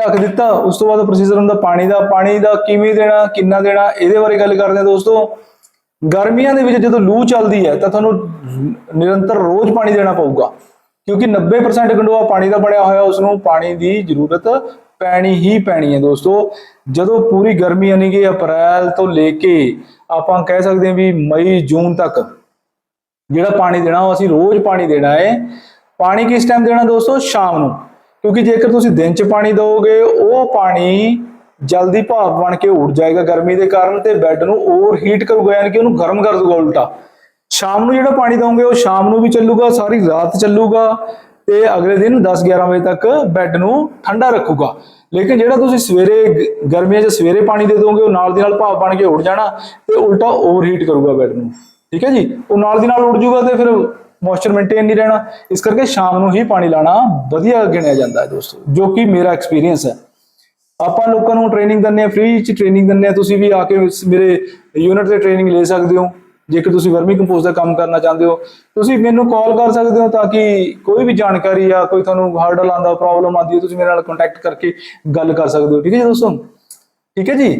ਢੱਕ ਦਿੱਤਾ, ਉਸ ਤੋਂ ਬਾਅਦ ਪ੍ਰੋਸੀਜਰ ਹੁੰਦਾ ਪਾਣੀ ਦਾ ਪਾਣੀ ਦਾ ਕਿਵੇਂ ਦੇਣਾ, ਕਿੰਨਾ ਦੇਣਾ, ਇਹਦੇ ਬਾਰੇ ਗੱਲ ਕਰਦੇ ਹਾਂ ਦੋਸਤੋ। ਗਰਮੀਆਂ ਦੇ ਵਿੱਚ ਜਦੋਂ ਲੂ ਚੱਲਦੀ ਹੈ, ਤਾਂ ਤੁਹਾਨੂੰ ਨਿਰੰਤਰ ਰੋਜ਼ ਪਾਣੀ ਦੇਣਾ ਪਊਗਾ। ਕਿਉਂਕਿ 90% ਗੰਡੋਆ ਪਾਣੀ ਦਾ ਬਣਿਆ ਹੋਇਆ ਉਸ ਨੂੰ ਪਾਣੀ ਦੀ ਜ਼ਰੂਰਤ ਪੈਣੀ ਹੀ ਪੈਣੀ ਹੈ ਦੋਸਤੋ। ਜਦੋਂ ਪੂਰੀ ਗਰਮੀ ਯਾਨੀ ਕਿ ਅਪ੍ਰੈਲ ਤੋਂ ਲੈ ਕੇ ਆਪਾਂ ਕਹਿ ਸਕਦੇ ਹਾਂ ਵੀ ਮਈ, ਜੂਨ ਤੱਕ ਜਿਹੜਾ ਪਾਣੀ ਦੇਣਾ, ਉਹ ਅਸੀਂ ਰੋਜ਼ ਪਾਣੀ ਦੇਣਾ ਹੈ। ਪਾਣੀ ਕਿਸ ਟਾਈਮ ਦੇਣਾ ਦੋਸਤੋ? ਸ਼ਾਮ ਨੂੰ। ਕਿਉਂਕਿ ਜੇਕਰ ਤੁਸੀਂ ਦਿਨ 'ਚ ਪਾਣੀ ਦਿਓਗੇ ਉਹ ਪਾਣੀ ਜਲਦੀ ਭਾਪ ਬਣ ਕੇ ਉੱਡ ਜਾਏਗਾ ਗਰਮੀ ਦੇ ਕਾਰਨ ਤੇ ਬੈੱਡ ਨੂੰ ਓਵਰ ਹੀਟ ਕਰੂਗਾ, ਯਾਨੀ ਕਿ ਉਹਨੂੰ ਗਰਮ ਕਰ ਦੂਗਾ ਉਲਟਾ। ਸ਼ਾਮ ਨੂੰ ਜਿਹੜਾ ਪਾਣੀ ਦੋਗੇ ਉਹ ਸ਼ਾਮ ਨੂੰ ਵੀ ਚੱਲੂਗਾ, ਸਾਰੀ ਰਾਤ ਚੱਲੂਗਾ ਤੇ ਅਗਲੇ ਦਿਨ 10-11 ਵਜੇ ਤੱਕ ਬੈੱਡ ਨੂੰ ਠੰਡਾ ਰੱਖੂਗਾ। ਲੇਕਿਨ ਜਿਹੜਾ ਤੁਸੀਂ ਸਵੇਰੇ ਗਰਮੀਆਂ 'ਚ ਸਵੇਰੇ ਪਾਣੀ ਦੇ ਦੋਗੇ ਉਹ ਨਾਲ ਦੀ ਨਾਲ ਭਾਪ ਬਣ ਕੇ ਉੱਡ ਜਾਣਾ ਤੇ ਉਲਟਾ ਓਵਰ ਹੀਟ ਕਰੂਗਾ ਬੈੱਡ ਨੂੰ। ਠੀਕ ਹੈ ਜੀ? ਉਹ ਨਾਲ ਦੀ ਨਾਲ ਉੱਡ ਜੂਗਾ ਤੇ ਫਿਰ ਮੋਇਸਚਰ ਮੇਨਟੇਨ ਨਹੀਂ ਰਹਿਣਾ। ਇਸ ਕਰਕੇ ਸ਼ਾਮ ਨੂੰ ਹੀ ਪਾਣੀ ਲਾਣਾ ਵਧੀਆ ਗਿਣਿਆ ਜਾਂਦਾ ਹੈ ਦੋਸਤੋ, ਜੋ ਕਿ ਮੇਰਾ ਐਕਸਪੀਰੀਅੰਸ ਹੈ। ਆਪਾਂ ਲੋਕਾਂ ਨੂੰ ਟ੍ਰੇਨਿੰਗ ਦਿੰਦੇ ਆ ਫ੍ਰੀ ਚ ਟ੍ਰੇਨਿੰਗ ਦਿੰਦੇ ਆ ਤੁਸੀਂ ਵੀ ਆ ਕੇ ਮੇਰੇ ਯੂਨਿਟ ਤੇ ਟ੍ਰੇਨਿੰਗ ਲੈ ਸਕਦੇ ਹੋ। ਜੇਕਰ ਤੁਸੀਂ ਵਰਮੀ ਕੰਪੋਸਟ ਦਾ ਕੰਮ ਕਰਨਾ ਚਾਹੁੰਦੇ ਹੋ, ਤੁਸੀਂ ਮੈਨੂੰ ਕਾਲ ਕਰ ਸਕਦੇ ਹੋ ਤਾਂ ਕਿ ਕੋਈ ਵੀ ਜਾਣਕਾਰੀ ਜਾਂ ਕੋਈ ਤੁਹਾਨੂੰ ਹਰਡਲ ਆਂਦਾ ਪ੍ਰੋਬਲਮ ਆਂਦੀ ਹੈ, ਤੁਸੀਂ ਮੇਰੇ ਨਾਲ ਕੰਟੈਕਟ ਕਰਕੇ ਗੱਲ ਕਰ ਸਕਦੇ ਹੋ। ਠੀਕ ਹੈ ਜੀ ਦੋਸਤੋ? ਠੀਕ ਹੈ ਜੀ?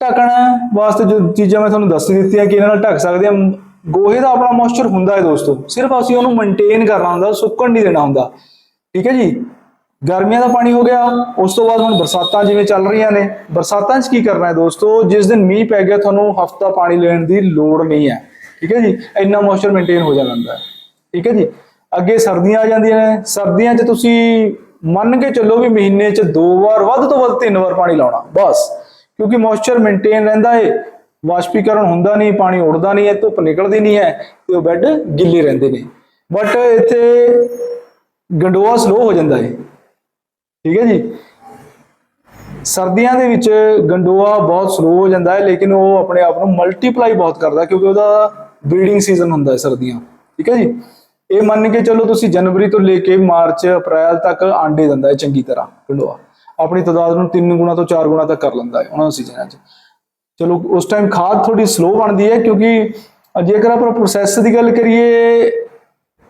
ਢੱਕਣ ਵਾਸਤੇ ਜੋ ਚੀਜ਼ਾਂ ਮੈਂ ਤੁਹਾਨੂੰ ਦੱਸ ਦਿੱਤੀਆਂ ਕਿ ਇਹਨਾਂ ਨਾਲ ਢੱਕ ਸਕਦੇ ਹਾਂ। ਗੋਹੇ ਦਾ ਆਪਣਾ ਮੋਇਸਚਰ ਹੁੰਦਾ ਹੈ ਦੋਸਤੋ। ਸਿਰਫ ਅਸੀਂ ਉਹਨੂੰ ਮੇਨਟੇਨ ਕਰਨਾ ਹੁੰਦਾ, ਸੁੱਕਣ ਨਹੀਂ ਦੇਣਾ ਹੁੰਦਾ। ਠੀਕ ਹੈ ਜੀ? ਗਰਮੀਆਂ ਦਾ ਪਾਣੀ ਹੋ ਗਿਆ, ਉਸ ਤੋਂ ਬਾਅਦ ਹੁਣ ਬਰਸਾਤਾਂ ਜਿਵੇਂ ਚੱਲ ਰਹੀਆਂ ਨੇ। ਬਰਸਾਤਾਂ 'ਚ ਕੀ ਕਰਨਾ ਹੈ ਦੋਸਤੋ? ਜਿਸ ਦਿਨ ਮੀਂਹ ਪੈ ਗਿਆ, ਤੁਹਾਨੂੰ ਹਫਤਾ ਪਾਣੀ ਲੈਣ ਦੀ ਲੋੜ ਨਹੀਂ ਹੈ। ਠੀਕ ਹੈ ਜੀ? ਇੰਨਾ ਮੋਇਸਚਰ ਮੇਨਟੇਨ ਹੋ ਜਾਂਦਾ ਹੈ। ਠੀਕ ਹੈ ਜੀ? ਅੱਗੇ ਸਰਦੀਆਂ ਆ ਜਾਂਦੀਆਂ ਨੇ। ਸਰਦੀਆਂ 'ਚ ਤੁਸੀਂ ਮੰਨ ਕੇ ਚੱਲੋ ਵੀ ਮਹੀਨੇ 'ਚ ਦੋ ਵਾਰ, ਵੱਧ ਤੋਂ ਵੱਧ ਤਿੰਨ ਵਾਰ ਪਾਣੀ ਲਾਉਣਾ। ਬਸ। ਕਿਉਂਕਿ ਮੋਇਸਚਰ ਮੇਨਟੇਨ ਰਹਿੰਦਾ ਏ। ਵਾਸ਼ਪੀਕਰਨ ਹੁੰਦਾ ਨਹੀਂ, ਪਾਣੀ ਉੜਦਾ ਨਹੀਂ ਹੈ ਧੁੱਪ ਨਿਕਲਦੀ ਨਹੀਂ ਹੈ ਤੇ ਉਹ ਬੈੱਡ ਗਿੱਲੇ ਰਹਿੰਦੇ ਨੇ। ਬਟ ਇੱਥੇ ਗੰਡੋਆ ਸਲੋ ਹੋ ਜਾਂਦਾ ਹੈ। ਠੀਕ ਹੈ ਜੀ? ਸਰਦੀਆਂ ਦੇ ਵਿੱਚ ਗੰਡੋਆ ਬਹੁਤ ਸਲੋ ਹੋ ਜਾਂਦਾ ਹੈ, ਲੇਕਿਨ ਉਹ ਆਪਣੇ ਆਪ ਨੂੰ ਮਲਟੀਪਲਾਈ ਬਹੁਤ ਕਰਦਾ ਕਿਉਂਕਿ ਉਹਦਾ ਬਰੀਡਿੰਗ ਸੀਜ਼ਨ ਹੁੰਦਾ ਹੈ ਸਰਦੀਆਂ। ਠੀਕ ਹੈ ਜੀ? ਇਹ ਮੰਨ ਕੇ ਚੱਲੋ ਤੁਸੀਂ ਜਨਵਰੀ ਤੋਂ ਲੈ ਕੇ ਮਾਰਚ, ਅਪ੍ਰੈਲ ਤੱਕ ਆਂਡੇ ਦਿੰਦਾ ਹੈ ਚੰਗੀ ਤਰ੍ਹਾਂ ਗੰਡੋਆ। ਆਪਣੀ ਤਾਦਾਦ ਨੂੰ 3 ਗੁਣਾ ਤੋਂ 4 ਗੁਣਾ ਤੱਕ ਕਰ ਲੈਂਦਾ ਹੈ, ਉਹਨਾਂ ਸੀਜ਼ਨਾਂ 'ਚ ਚਲੋ, ਉਸ ਟਾਈਮ ਖਾਦ ਥੋੜੀ ਸਲੋ ਬਣਦੀ ਹੈ ਕਿਉਂਕਿ ਜੇਕਰ ਆਪਾਂ ਪ੍ਰੋਸੈਸ ਦੀ ਗੱਲ ਕਰੀਏ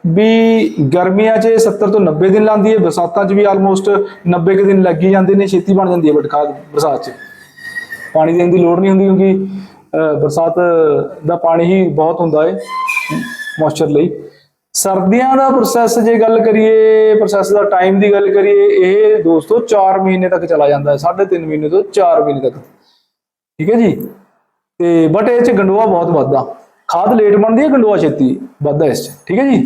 ਵੀ ਗਰਮੀਆਂ 'ਚ ਇਹ 70 ਤੋਂ 90 ਦਿਨ ਲਾਂਦੀ ਹੈ, ਬਰਸਾਤਾਂ 'ਚ ਵੀ ਆਲਮੋਸਟ 90 ਕੁ ਦਿਨ ਲੱਗ ਹੀ ਜਾਂਦੇ ਨੇ, ਛੇਤੀ ਬਣ ਜਾਂਦੀ ਹੈ ਬਟ ਖਾਦ ਬਰਸਾਤ 'ਚ। ਪਾਣੀ ਦੇਣ ਦੀ ਲੋੜ ਨਹੀਂ ਹੁੰਦੀ ਕਿਉਂਕਿ ਬਰਸਾਤ ਦਾ ਪਾਣੀ ਹੀ ਬਹੁਤ ਹੁੰਦਾ ਹੈ ਮੋਇਸਚਰ ਲਈ। ਸਰਦੀਆਂ ਦਾ ਪ੍ਰੋਸੈਸ ਜੇ ਗੱਲ ਕਰੀਏ ਪ੍ਰੋਸੈਸ ਦਾ ਟਾਈਮ ਦੀ ਗੱਲ ਕਰੀਏ, ਇਹ ਦੋਸਤੋ 4 ਮਹੀਨੇ ਤੱਕ ਚਲਾ ਜਾਂਦਾ ਹੈ 3.5 ਮਹੀਨੇ ਤੋਂ 4 ਮਹੀਨੇ ਤੱਕ। ਠੀਕ ਹੈ ਜੀ? ਤੇ ਬਟ ਇਹ ਚ ਗੰਡੋਆ ਬਹੁਤ ਵੱਧਦਾ। ਖਾਦ ਲੇਟ ਬਣਦੀ ਹੈ, ਗੰਡੋਆ ਛੇਤੀ ਵੱਧਦਾ ਇਸ ਚ। ਠੀਕ ਹੈ ਜੀ?